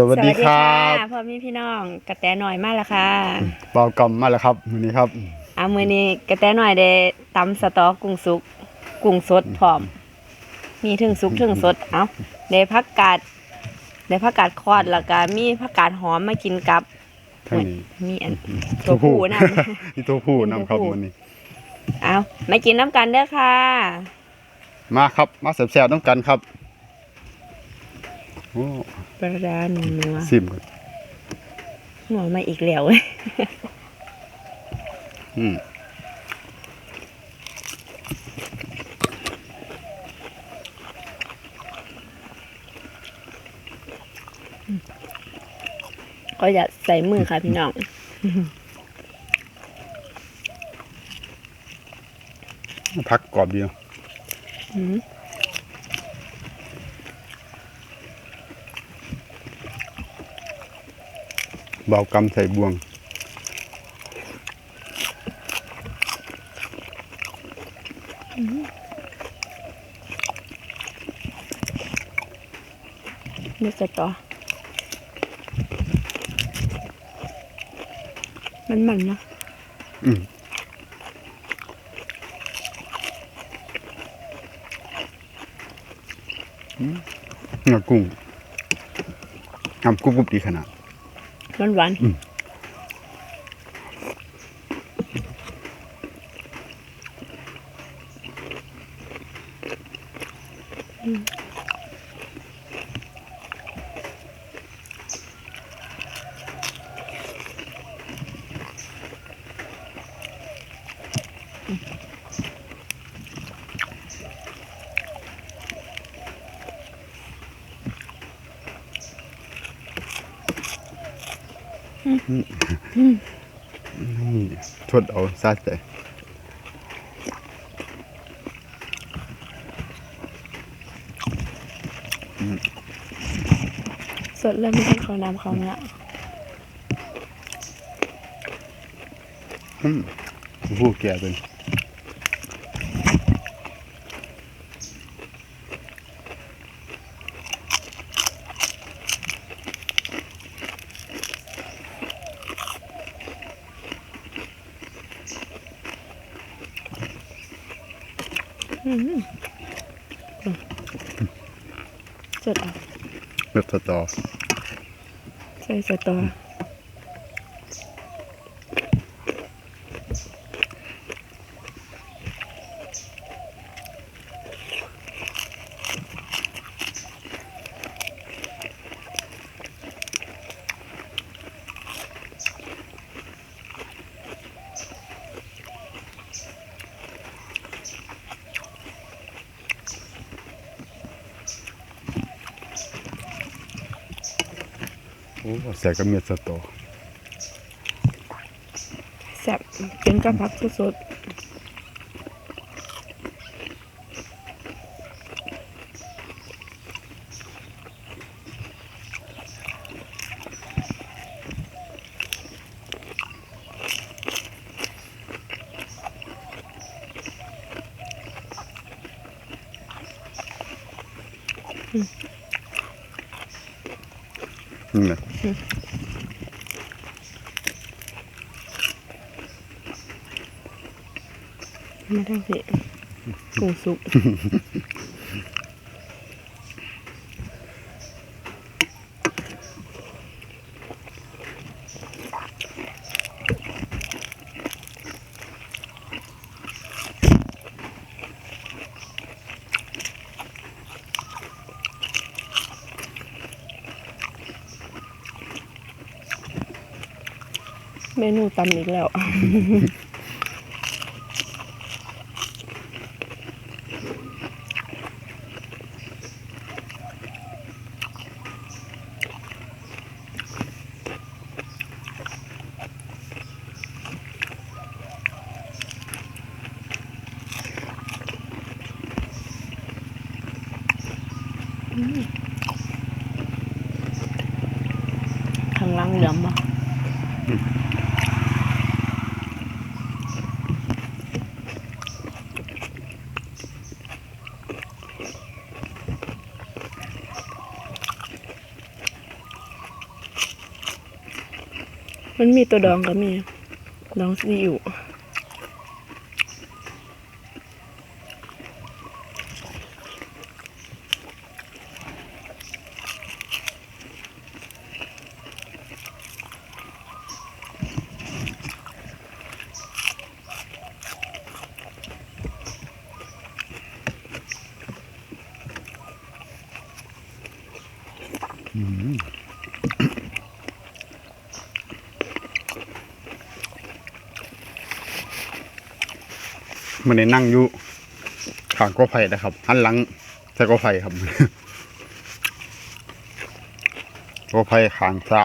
สวัสดีครับพ่อแม่พี่น้องกระแตหน่อยมากละค่ะเบากำมาแล้วครับวันนี้ครับเอามือนี้กระแตหน่อยได้ตำสต๊อกกุ้งสุกกุ้งสดพร้อม มีถึงสุกถึงสดเอาได้ผักกาดได้ผักกาดคอดแล้วก็มีผักกาดหอมมากินกับท่านนี้มีอันตัวผู้นำนี่ตัวผู้นำครับตัวผู้วันนี้เอามากินน้ำกันเด้อค่ะ มาครับมาแซ่บๆต้องกันครับโอ้ ประดาหนัวซิมก่อนหนัวมาอีกแล้วอืมก็จะใส่มือค่ะพี่น้องพักกรอบเดียว อืม เบากำใส่บวง นี่จะต่อ มันมันๆนะอืมอืมเนื้อกุ้งทำกรุบๆดีขนาด หวานหวานอืม นี่ท ดเอาซาใจสดแล้วไม่ต้องเขาน้ำเขาเนี่ยอืมผู้แก่เป็น สดอะเม็ดสตอ ใส่สตอ อ้แสบก็เมียสตอแสบเป็นกระพักสด นี่แหละๆมาทางสิกุ้งสุก เมนูตำอีกแล้วข้างล่างเหลือมบ่ อ มีตัวดองก็มีดองซีอิ๊ว มันได้นั่งอยู่ข้างกอไผ่นะครับหันหลังใส่กอไผ่ครับกอไผ่ขางสะ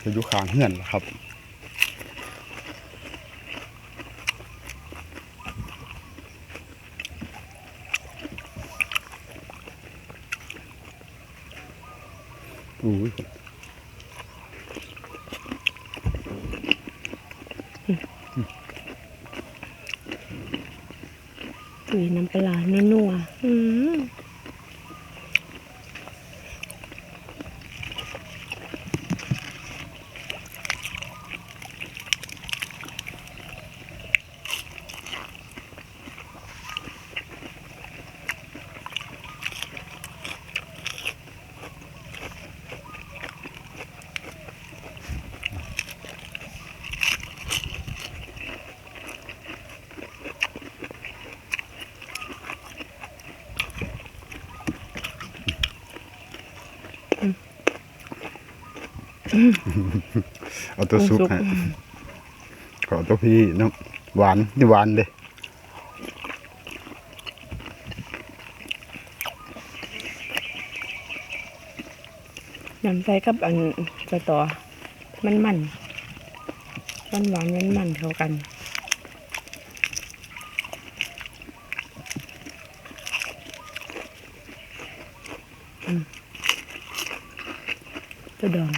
จะอยู่ขางเฮือนล่ะครับอุ้ย อุ้ยน้ำปลาร้านัวๆอืม เอาตัวซุปซุปให้ขอตัวพี่น้ำหวานนี่หวานเลยน้ำใส่กับอันสตอมันมันมันหวานมันมันเข้ากันอืมตัวดอง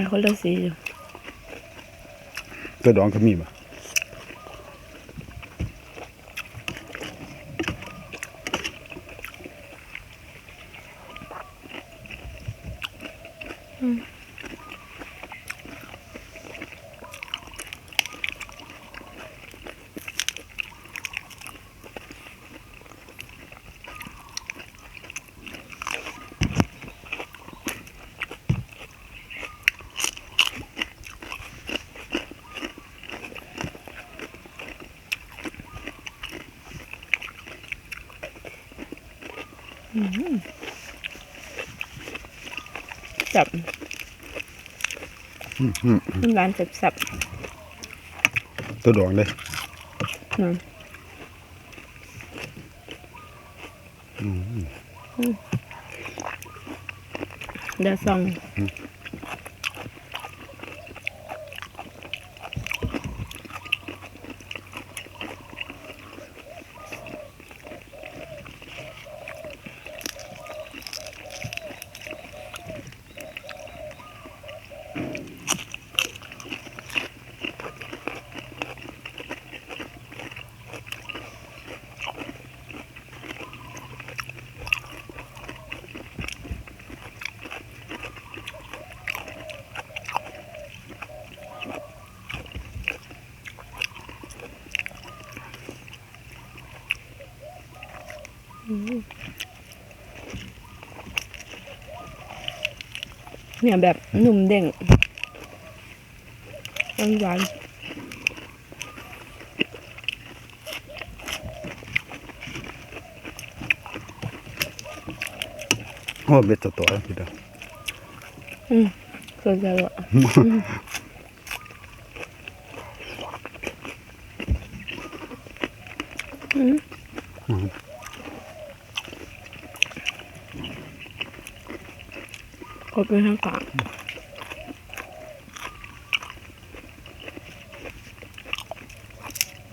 ได้คนละสีอยู่ตัวดองก็มีบ่จับอืม อืมน้ำร้านสับตัวดองเลยๆนะเดี๋ยวส่อง เนี่ยแบบหนุ่มเด้งหวานโอ้เบ็ดตัวตัวพี่เด้อๆอืมสดจังเลยอืม กดไปทางกลาง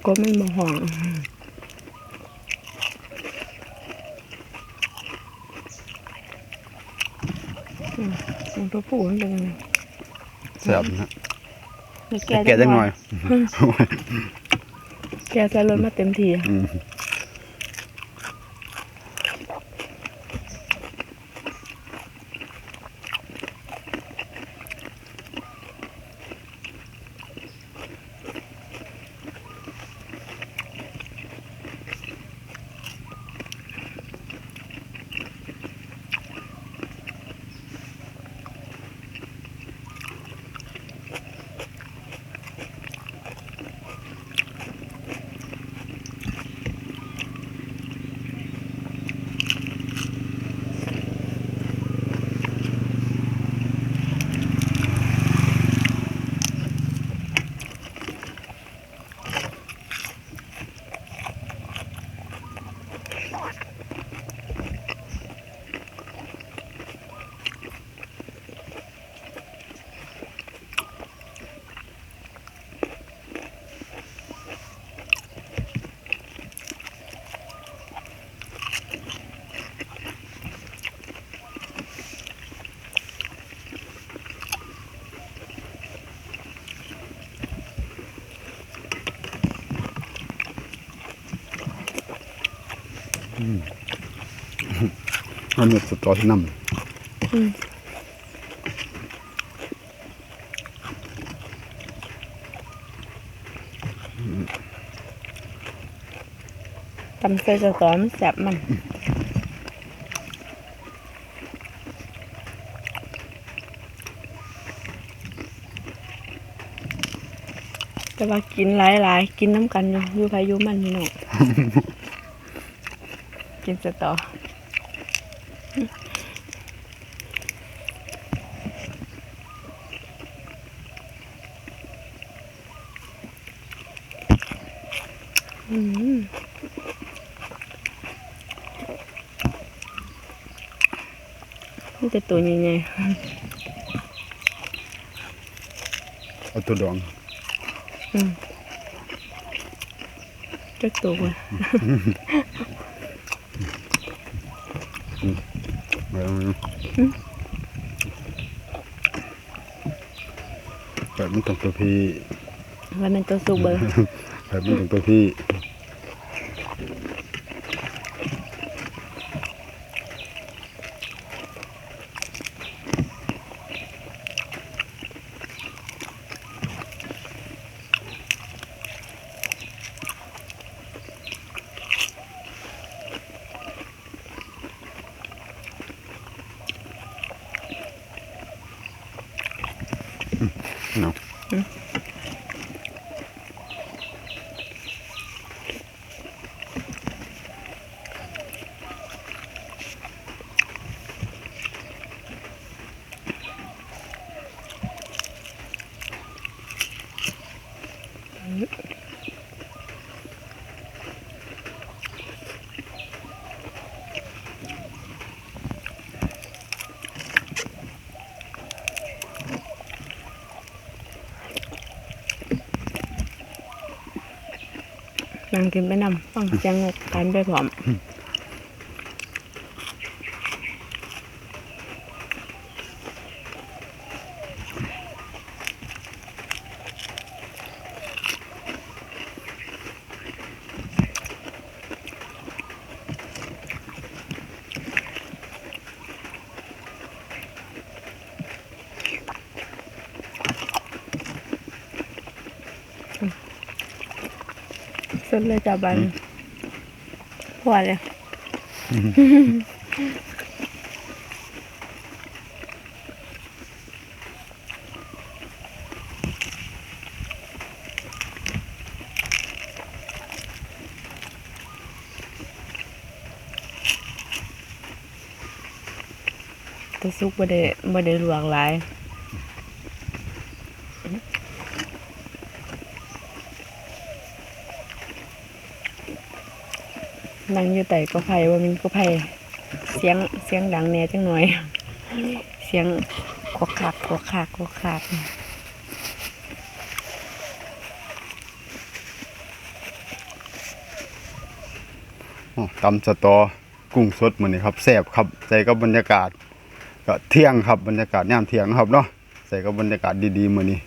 กดมันมาห่องอืมมันตัวผู้มันเป็นยังไงแซ่บนะเดี๋ยวแกะจังหน่อย แกใส่รถมาเต็มทีอื มเอาเม็ดสตอที่นอืมตำใส่สตอมันแซ่บมันแต่ว่ากินหลายๆ กินน้ำกันอยู่อยู่พายุมันนี่เนาะกินสตออืม นี่แต่ตัวใหญ่ำเอาตัวดองๆอืมจักตัวว่ะเอาแบบมันต้องตัวพี่ว่ามันตัวสุกเบอร์แบบมันต้องตัวพี่ังกินไปนำฟังเสียงกกันไปพร้อม เลยจ้าบันพอเลยตัวซุกบ่ได้บ่ได้ลวกหลาย นั่งอยู่ไต่ก็ไผ่ว่ามันก็ไผ่เสียงเสียงดังแหน่จังหน่อย เสียงควักคักควักคักควักคักอ๋อตำสตอกุ้งสดมื้อนี้ครับแซ่บครับ ใส่กับบรรยากาศก็เที่ยงครับบรรยากาศยามเที่ยงนะครับเนาะใส่กับบรรยากาศดีๆมื้อนี้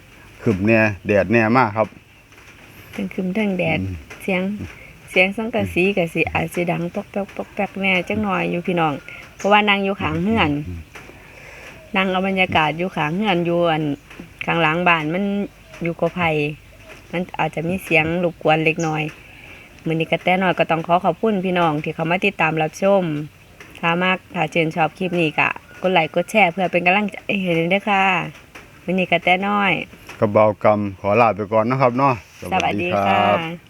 ขึ้นแน่แดดแน่มากครับทั้งคืมทั้งแดดเสียง เสียงสังกะสีกะสิอาจสิดังตกแป๊กตกแป๊กแน่จังหน่อยอยู่พี่น้อง เพราะว่านั่งอยู่ขางเฮือนนั่งเอาบรรยากาศอยู่ขางเฮือนอยู่อันข้างหลังบ้านมันอยู่กอไผ่มันอาจจะมีเสียงรบกวนเล็กน้อยมื้อนี้ก็แต่น้อยก็ต้องขอขอบคุณพี่น้อง ที่เขามาติดตามรับชมถ้ามากถ้าเชิญชอบคลิปนี้ก็กดไลค์กดแชร์เพื่อเป็นกำลังใจให้ด้วยค่ะวันนี้ก็แต่น้อยกระเบากรรมขอลาไปก่อนนะครับเนาะสวัสดีค่ะ